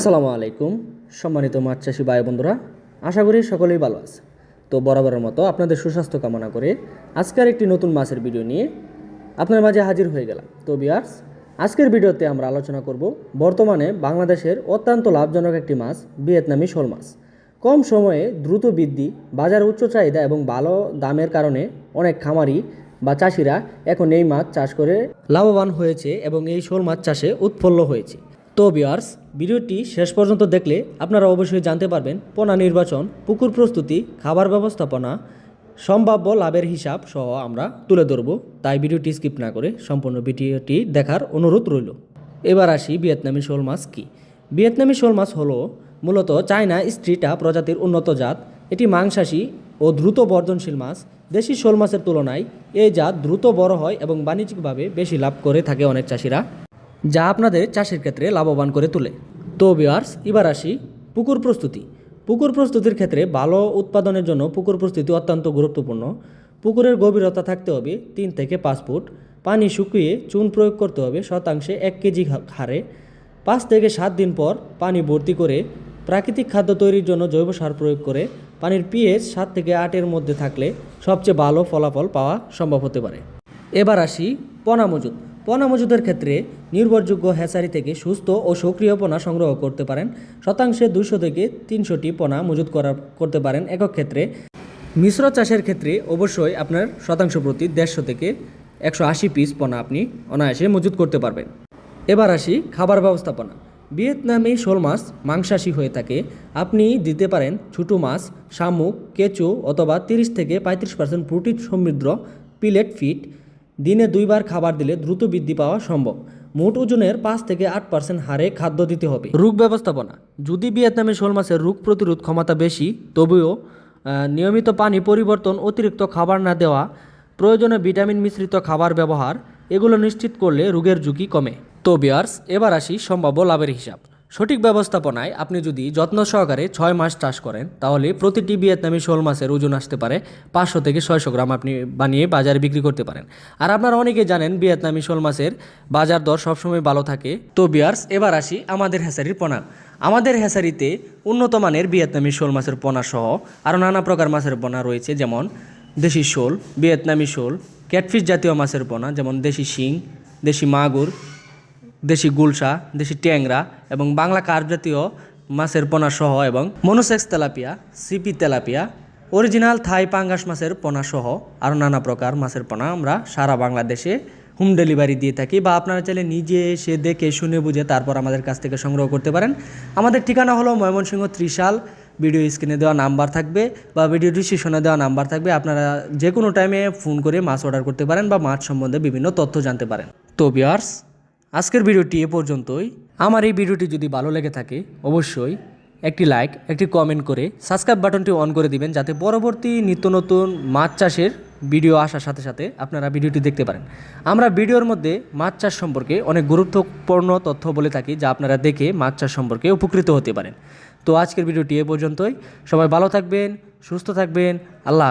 আসসালামু আলাইকুম, সম্মানিত মাছ চাষি ভাই বন্ধুরা, আশা করি সকলেই ভালো আছে তো বরাবরের মতো আপনাদের সুস্বাস্থ্য কামনা করে আজকের একটি নতুন মাছের ভিডিও নিয়ে আপনার মাঝে হাজির হয়ে গেলাম। তো বিয়ার্স আজকের ভিডিওতে আমরা আলোচনা করব বর্তমানে বাংলাদেশের অত্যন্ত লাভজনক একটি মাছ, ভিয়েতনামি শোল মাছ। কম সময়ে দ্রুত বৃদ্ধি, বাজার উচ্চ চাহিদা এবং ভালো দামের কারণে অনেক খামারি বা চাষিরা এখন এই মাছ চাষ করে লাভবান হয়েছে এবং এই শোল মাছ চাষে উৎফুল্ল হয়েছে। তো বিয়ার্স ভিডিওটি শেষ পর্যন্ত দেখলে আপনারা অবশ্যই জানতে পারবেন পোনা নির্বাচন, পুকুর প্রস্তুতি, খাবার ব্যবস্থাপনা, সম্ভাব্য লাভের হিসাব সহ আমরা তুলে ধরব। তাই ভিডিওটি স্কিপ না করে সম্পূর্ণ ভিডিওটি দেখার অনুরোধ রইল। এবার আসি ভিয়েতনামি শোল মাছ কী? ভিয়েতনামি শোল মাছ হলো মূলত চায়না স্ট্রিটা প্রজাতির উন্নত জাত। এটি মাংসাশী ও দ্রুত বর্ধনশীল মাছ। দেশি শোল মাছের তুলনায় এই জাত দ্রুত বড় হয় এবং বাণিজ্যিকভাবে বেশি লাভ করে থাকে অনেক চাষিরা। যা আপনাদের চাষের ক্ষেত্রে লাভবান করে তোলে। তো বিয়ার্স এবার আসি পুকুর প্রস্তুতি। পুকুর প্রস্তুতির ক্ষেত্রে ভালো উৎপাদনের জন্য পুকুর প্রস্তুতি অত্যন্ত গুরুত্বপূর্ণ। পুকুরের গভীরতা থাকতে হবে তিন থেকে পাঁচ ফুট। পানি শুকিয়ে চুন প্রয়োগ করতে হবে শতাংশে এক কেজি হারে। পাঁচ থেকে সাত দিন পর পানি ভর্তি করে প্রাকৃতিক খাদ্য তৈরির জন্য জৈব সার প্রয়োগ করে পানির পিএইচ সাত থেকে আটের মধ্যে থাকলে সবচেয়ে ভালো ফলাফল পাওয়া সম্ভব হতে পারে। এবার আসি পনা মজুদ পনা মজুদের ক্ষেত্রে নির্ভরযোগ্য হ্যাচারি থেকে সুস্থ ও সক্রিয় পোনা সংগ্রহ করতে পারেন। শতাংশে দুশো থেকে তিনশোটি পোনা মজুদ করা করতে পারেন। একক ক্ষেত্রে মিশ্র চাষের ক্ষেত্রে অবশ্যই আপনার শতাংশ প্রতি দেড়শো থেকে একশো আশি পিস পোনা আপনি অনায়াসে মজুদ করতে পারবেন। এবার আসি খাবার ব্যবস্থাপনা। ভিয়েতনামি শোল মাছ মাংসাশী হয়ে থাকে। আপনি দিতে পারেন ছোটো মাছ, শামুক, কেঁচো অথবা তিরিশ থেকে পঁয়ত্রিশ পার্সেন্ট প্রোটিন সমৃদ্ধ, পিলেট ফিট দিনে দুইবার খাবার দিলে দ্রুত বৃদ্ধি পাওয়া সম্ভব। মোট ওজনের পাঁচ থেকে আট পার্সেন্ট হারে খাদ্য দিতে হবে। রোগ ব্যবস্থাপনা। যদি ভিয়েতনামি শোল মাছের রোগ প্রতিরোধ ক্ষমতা বেশি, তবুও নিয়মিত পানি পরিবর্তন, অতিরিক্ত খাবার না দেওয়া, প্রয়োজনে ভিটামিন মিশ্রিত খাবার ব্যবহার, এগুলো নিশ্চিত করলে রোগের ঝুঁকি কমে। তো বিয়ার্স এবার আসি সম্ভাব্য লাভের হিসাব। সঠিক ব্যবস্থাপনায় আপনি যদি যত্ন সহকারে ছয় মাস চাষ করেন, তাহলে প্রতিটি ভিয়েতনামি শোল মাছের ওজন আসতে পারে পাঁচশো থেকে ছয়শো গ্রাম আপনি বানিয়ে বাজারে বিক্রি করতে পারেন। আর আপনারা অনেকে জানেন, ভিয়েতনামি শোল মাছের বাজার দর সবসময় ভালো থাকে। তো বিয়ার্স এবার আসি আমাদের হ্যাসারির পোনা। আমাদের হ্যাসারিতে উন্নত মানের ভিয়েতনামি শোল মাছের পোনা সহ আরও নানা প্রকার মাছের পোনা রয়েছে, যেমন দেশি শোল, ভিয়েতনামি শোল, ক্যাটফিশ জাতীয় মাছের পোনা, যেমন দেশি শিং, দেশি মাগুর দেশি গুলশা, দেশি ট্যাংরা এবং বাংলা কার্প জাতীয় মাছের পোনা সহ এবং monosex tilapia, CP tilapia, original Thai পাঙ্গাস মাছের পোনা সহ আরও নানা প্রকার মাছের পোনা আমরা সারা বাংলাদেশে হোম ডেলিভারি দিয়ে থাকি বা আপনারা চাইলে নিজে এসে দেখে শুনে বুঝে তারপর আমাদের কাছ থেকে সংগ্রহ করতে পারেন। আমাদের ঠিকানা হলো ময়মনসিংহ ত্রিশাল, ভিডিও স্ক্রিনে দেওয়া নাম্বার থাকবে বা ভিডিও ডিসক্রিপশনে দেওয়া নাম্বার থাকবে, আপনারা যে কোনো টাইমে ফোন করে মাছ অর্ডার করতে পারেন বা মাছ সম্বন্ধে বিভিন্ন তথ্য জানতে পারেন। তো বিয়ার্স আজকের ভিডিওটি এ পর্যন্তই। আমার এই ভিডিওটি যদি ভালো লেগে থাকে, অবশ্যই একটি লাইক একটি কমেন্ট করে সাবস্ক্রাইব বাটনটি অন করে দিবেন যাতে পরবর্তী নিত্য নতুন মাছ চাষের ভিডিও আসার সাথে সাথে আপনারা ভিডিওটি দেখতে পারেন। আমরা ভিডিওর মধ্যে মাছ চাষ সম্পর্কে অনেক গুরুত্বপূর্ণ তথ্য বলে থাকি যা আপনারা দেখে মাছ চাষ সম্পর্কে উপকৃত হতে পারেন। তো আজকের ভিডিওটি এ পর্যন্তই। সবাই ভালো থাকবেন, সুস্থ থাকবেন, আল্লাহ